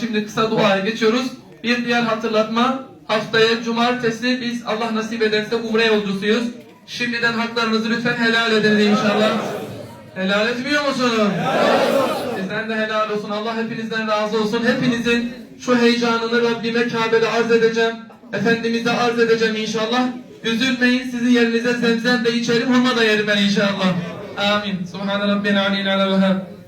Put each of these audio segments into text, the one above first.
Şimdi kısa duaya geçiyoruz. Bir diğer hatırlatma. Haftaya cumartesi biz Allah nasip ederse umre yolcusuyuz. Şimdiden haklarınızı lütfen helal ediniz inşallah. Helal etmiyor musunuz? Sizden de helal olsun. Allah hepinizden razı olsun. Hepinizin şu heyecanını Rabbime Kabe'de arz edeceğim. Efendimiz'e arz edeceğim inşallah. Üzülmeyin sizin yerinize zemzem de içerim. Hurma da yerim ben inşallah. Amin. Subhane Rabbina aleyhi ala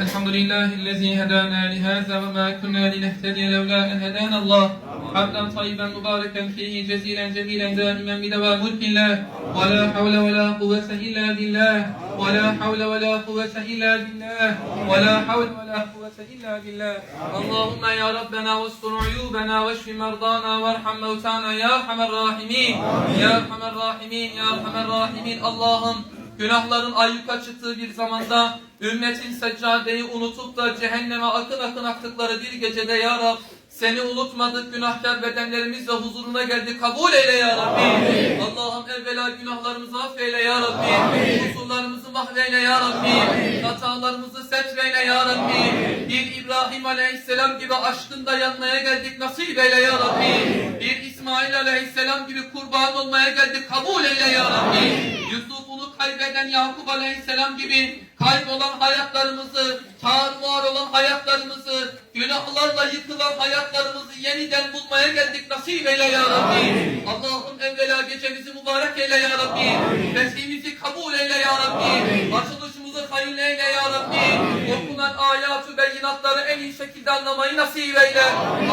الحمد لله الذي هدانا لهذا وما كنا لنهتدي لولا أن هدانا الله. حمدا طيبا مباركا فيه جزيلا جميلا دائما بدوام ملك الله. ولا حول ولا قوة إلا بالله. ولا حول ولا قوة إلا بالله. ولا حول ولا قوة إلا بالله. اللهم يا ربنا واستر عيوبنا واشف مرضانا وارحم موتانا يا أرحم الراحمين. يا أرحم الراحمين يا أرحم الراحمين. اللهم Günahların ayyuka çıktığı bir zamanda ümmetin seccadeyi unutup da cehenneme akın akın aktıkları bir gecede ya Rab seni unutmadık günahkar bedenlerimizle huzuruna geldik kabul eyle ya Rabbi. Allah'ım evvela günahlarımızı affeyle ya Rabbi. Kusurlarımızı mahveyle ya Rabbi. Hatalarımızı setreyle ya Rabbi. Bir İbrahim Aleyhisselam gibi aşkında yanmaya geldik nasip eyle ya Rabbi. Bir İsmail Aleyhisselam gibi kurban olmaya geldik kabul eyle ya Rabbi. Yusuf'unu kaybeden Yakup Aleyhisselam gibi kaybolan hayatlarımızı, tarumar olan hayatlarımızı, günahlarla yıkılan hayatlarımızı yeniden bulmaya geldik nasip eyle ya Rabbi. Allah'ım evvela gecemizi mübarek eyle ya Rabbi. Fethimizi kabul eyle ya Rabbi. Açılışımızı hayırlı eyle ya Rabbi. Okunan ayatü beyinatları en iyi şekilde anlamayı nasip eyle.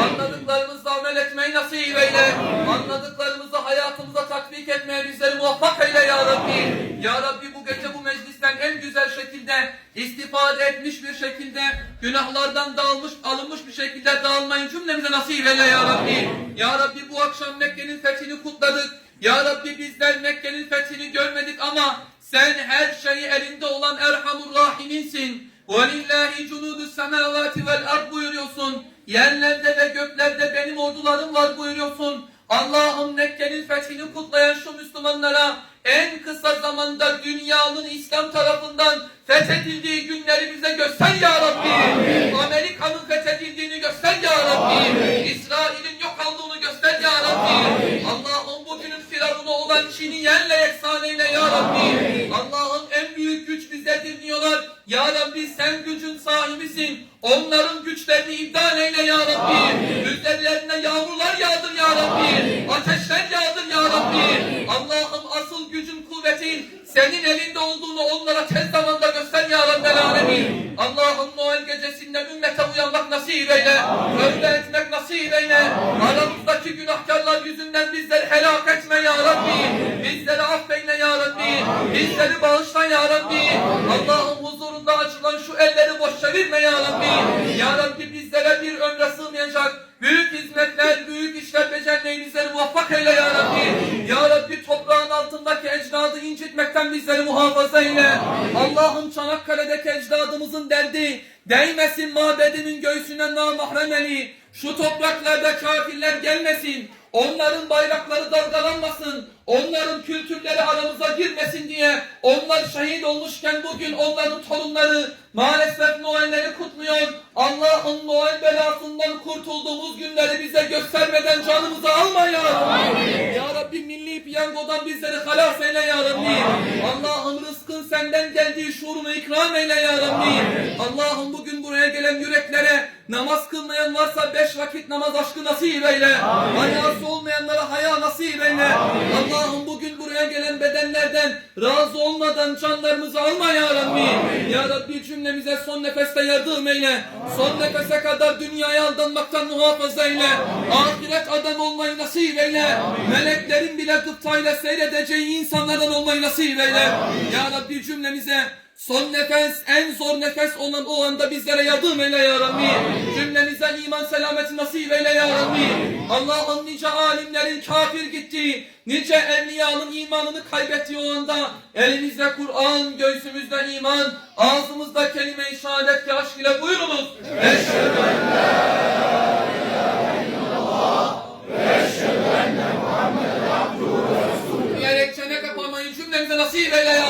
Anladıklarımızla amel etmeyi nasip eyle. Anladıklarımızı hayatımıza tatbik etmeye bizleri muvaffak eyle ya Rabbi. Ya Rabbi bu gece bu şekilde istifade etmiş bir şekilde günahlardan dağılmış alınmış bir şekilde dağılmayı cümlemize nasip eyle ya Rabbi. Ya Rabbi bu akşam Mekke'nin fethini kutladık. Ya Rabbi bizler Mekke'nin fethini görmedik ama sen her şeyi elinde olan Erhamur Rahiminsin. وَلِلَّهِ جُنُودُ السَّمَاوَاتِ وَالْاَرْضِ buyuruyorsun. Yerlerde ve göklerde benim ordularım var buyuruyorsun. Allah'ım Mekke'nin fethini kutlayan şu Müslümanlara en kısa zamanda dünyanın İslam tarafından fethedildiği günleri bize göster ya Rabbi. Amerika'nın fethedildiğini göster ya Rabbi. İsrail'in yok olduğunu göster ya Rabbi. Allah'ım bugünün firavunu olan Çin'i yerle kuvvetin senin elinde olduğunu onlara tez zamanda göster ya Rabbel Alemin. Allah'ım Noel gecesinde ümmete uyanmak nasip eyle. Tövbe etmek nasip eyle. Aramızdaki günahkarlar yüzünden bizleri helak etme ya Rabbi. Bizleri affeyle ya Rabbi. Bizleri bağışla ya Rabbi. Allah'ım huzurunda açılan şu elleri boş çevirme ya Rabbi. Ya Rabbi bizlere bir ömre sığmayacak büyük hizmetler, büyük işler becermeyi muvaffak eyle ya Rabbi. Ya Rabbi toprağın altındaki ecdadı incitmekten bizleri muhafaza eyle. Allah'ım Çanakkale'deki ecdadımızın derdi değmesin mabedimin göğsüne namahremeli. Şu topraklarda kafirler gelmesin. Onların bayrakları dalgalanmasın. Onların kültürleri aramıza girmesin diye onlar şehit olmuşken bugün onların torunları maalesef Noel'leri kutluyor. Allah'ın Noel belasından kurtulduğumuz günleri bize göstermeden canımızı alma ya Rabbi. Ya Rabbi milli piyangodan bizleri halas eyle ya Rabbi. Allah'ım rızkın senden geldiği şuurunu ikram eyle ya Rabbi. Allah'ım bugün buraya gelen yüreklere namaz kılmayan varsa beş vakit namaz aşkı nasip eyle. Hayası olmayanlara haya nasip eyle. Allah'ım bugün buraya gelen bedenlerden razı olmadan canlarımızı alma ya Rabbi. Ya Rabbi cümlemize son nefeste yardım eyle. Son nefese kadar dünyaya aldanmaktan muhafaza eyle. Ahiret adam olmayı nasip eyle. Meleklerin bile gıptayla seyredeceği insanlardan olmayı nasip eyle. Ya Rabbi cümlemize Son nefes, en zor nefes olan o anda bizlere yardım eyle ya Rabbi. Cümlemize iman selameti nasip eyle ya Rabbi. Allah'ın nice alimlerin kafir gittiği, nice evliyanın imanını kaybettiği o anda elimizde Kur'an, göğsümüzde iman, ağzımızda kelime-i şehadet ki aşk ile buyurunuz. Eşhedü en diyerek çene kapamayı cümlemize nasip eyle ya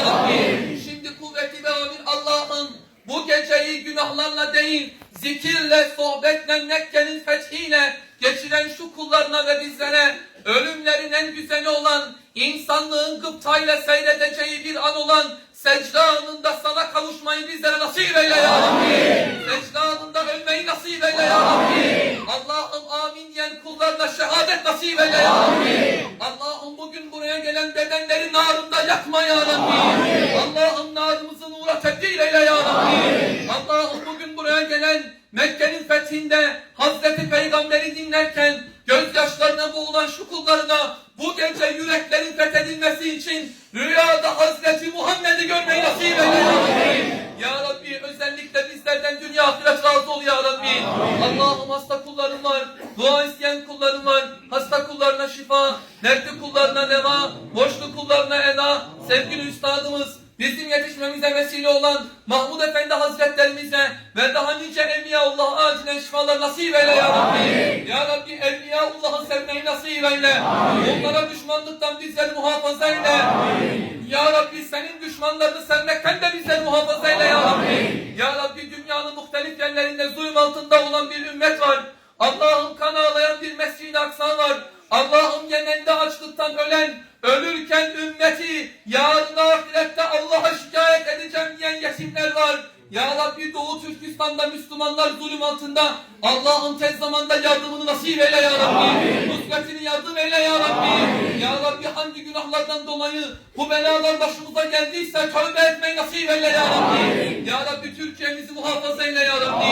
geceyi günahlarla değil, zikirle, sohbetle, Mekke'nin fethiyle geçiren şu kullarına ve bizlere ölümlerin en güzeli olan, insanlığın gıptayla seyredeceği bir an olan secde anında sana kavuşmayı bizlere nasip eyle ya Rabbi. Secde anında ölmeyi nasip eyle ya Rabbi. Allah'ım şehadet nasip eyle ya Rabbi. Allah'ım bugün buraya gelen bedenleri narında yakma ya Rabbi. Allah'ım narımızı nura tebdil eyle ya Rabbi. Allah'ım bugün buraya gelen Mekke'nin fethinde Hazreti Peygamber'i dinlerken gözyaşlarına boğulan şu kullarına bu gece yüreklerin fethedilmesi için rüyada Hazreti Muhammed'i görmeyi nasip eyle ya Rabbi. Ya Rabbi özellikle bizlerden dünya ahiret razı ol ya Rabbi. Allah'ım hasta kullarım var, dua isteyen kullarım var, hasta kullarına şifa, dertli kullarına deva, borçlu kullarına eda, sevgili üstadımız, bizim yetişmemize vesile olan Mahmud Efendi Hazretlerimize ve daha nice Evliyaullah'a acilen şifalar nasip eyle ya Rabbi. Ya Rabbi Evliyaullah'ı sevmeyi nasip eyle. Onlara düşmanlıktan bizleri muhafaza eyle. Ya Rabbi senin düşmanlarını sevmekten Doğu Türkistan'da Müslümanlar zulüm altında. Allah'ım tez zamanda yardımını nasip eyle ya Rabbi. Nusretini yardım eyle ya Rabbi. Ya Rabbi hangi günahlardan dolayı bu belalar başımıza geldiyse tövbe etmeyi nasip eyle ya Rabbi. Ya Rabbi Türkiye'mizi muhafaza eyle ya Rabbi.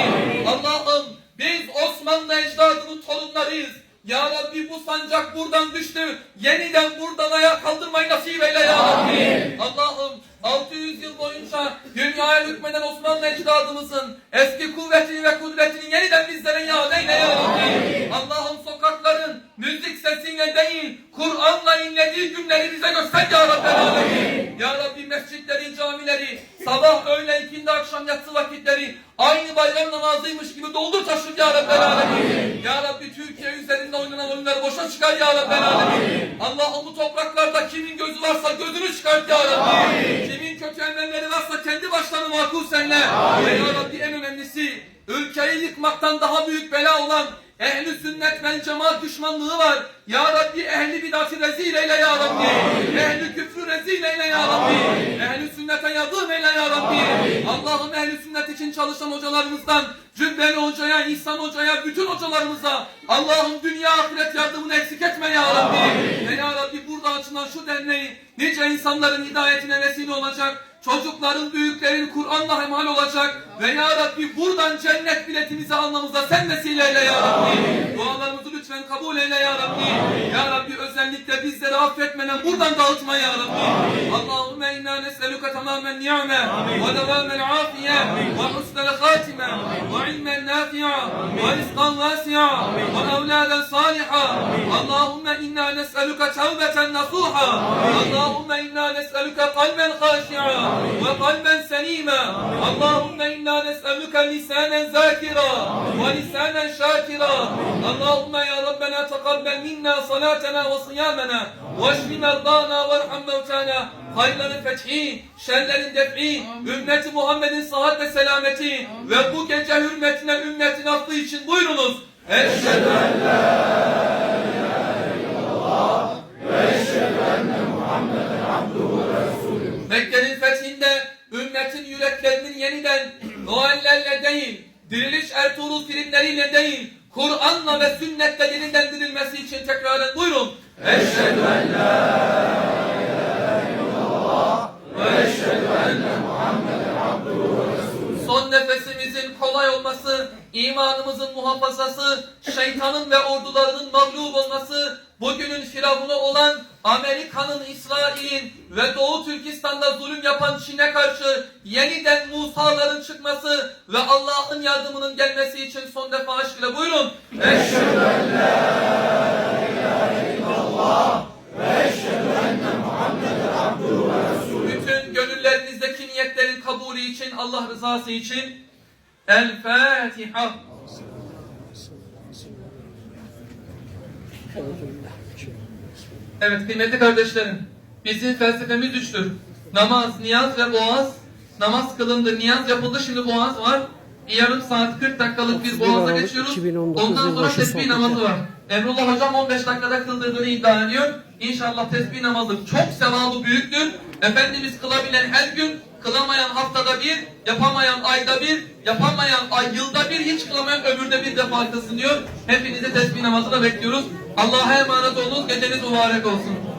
Allah'ım biz Osmanlı ecdadının torunlarıyız. Ya Rabbi bu sancak buradan düştü. Yeniden buradan ayağa kaldırmayı nasip eyle ya Rabbi. Allah'ım 600 yıl boyunca dünyaya hükmeden Osmanlı ecdadımızın eski kuvvetini ve kudretini yeniden bizlere yad eyle ya Rabbi. Allah'ım sokakların müzik sesiyle değil Kur'an'la inlediği günleri bize göster ya boşa çıkar ya Rabbi. Alemin. Allah'ım bu topraklarda kimin gözü varsa gözünü çıkart ya Rabbi. Kimin kötü emelleri varsa kendi başlarına makul senle. Ve ya Rabbi en önemlisi ülkeyi yıkmaktan daha büyük bela olan Ehli sünnet vel cemaat düşmanlığı var. Ya Rabbi ehli bidatı rezil eyle ya Rabbi. Ehli küfrü rezil eyle ya Rabbi. Ehli sünnete yardım eyle ya Rabbi. Allah'ım ehli sünnet için çalışan hocalarımızdan Cübbeli hocaya, İhsan hocaya, bütün hocalarımıza Allah'ım dünya ahiret yardımını eksik etme ya Rabbi. Ve ya Rabbi burada açılan şu derneği nice insanların hidayetine vesile olacak. Çocukların, büyüklerin Kur'an'la hemal olacak. Ve ya Rabbi buradan cennet biletimizi almamıza sen vesileyle ya Rabbi. Dualarımızı lütfen kabul eyle ya Rabbi. Ya Rabbi özellikle bizleri affetmeden buradan dağıtma ya Rabbi. Allahümme inna nes'eluke tamamen ni'me ve devamel afiye ve husnel hatime ve ilmen nafi'a ve rizkan vasi'a ve evladen saliha. Allahümme inna nes'eluke tevbeten nasuha. Allahümme inna nes'eluke kalben haşi'a وقلبا سليما اللهم إنا نسألك لسانا ذاكرا ولسانا شاكرا اللهم يا ربنا تقبل منا صلاتنا وصيامنا واشف مرضانا وارحم موتانا hayırların fethi, şerlerin defi, ümmeti Muhammed'in sıhhat ve selameti ve bu gece hürmetine ümmetin affı için buyurunuz. Eşhedü en Mekke'nin filmleriyle değil, Kur'an'la ve sünnetle yeniden dirilmesi için tekraren buyurun. Eşhedü en la ve eşhedü enne Muhammeden abduhu ve Son nefesimizin kolay olması, imanımızın muhafazası, şeytanın ve ordularının mağlup olması, bugünün firavunu olan Amerika'nın, İsrail'in ve Doğu Türkistan'da zulüm yapan Çin'e karşı yeniden Musa'ların çıkması ve Allah'ın yardımının gelmesi için son defa aşk ile buyurun. Eşhedü en la bütün gönüllerinizdeki niyetlerin kabulü için, Allah rızası için El Fatiha. Evet kıymetli kardeşlerim, bizim felsefemiz üçtür. Namaz, niyaz ve boğaz. Namaz kılındı, niyaz yapıldı, şimdi boğaz var. Yarım saat 40 dakikalık bir 31 boğaza geçiyoruz. 2019 Ondan sonra tesbih namazı var. Emrullah hocam 15 dakikada kıldırdığını iddia ediyor. İnşallah tesbih namazı çok sevabı büyüktür. Efendimiz kılabilen her gün, kılamayan haftada bir, yapamayan ayda bir, yapamayan ay yılda bir, hiç kılamayan öbürde bir defa kılsın diyor. Hepinizi tesbih namazına bekliyoruz. Allah'a emanet olunuz, geceniz mübarek olsun.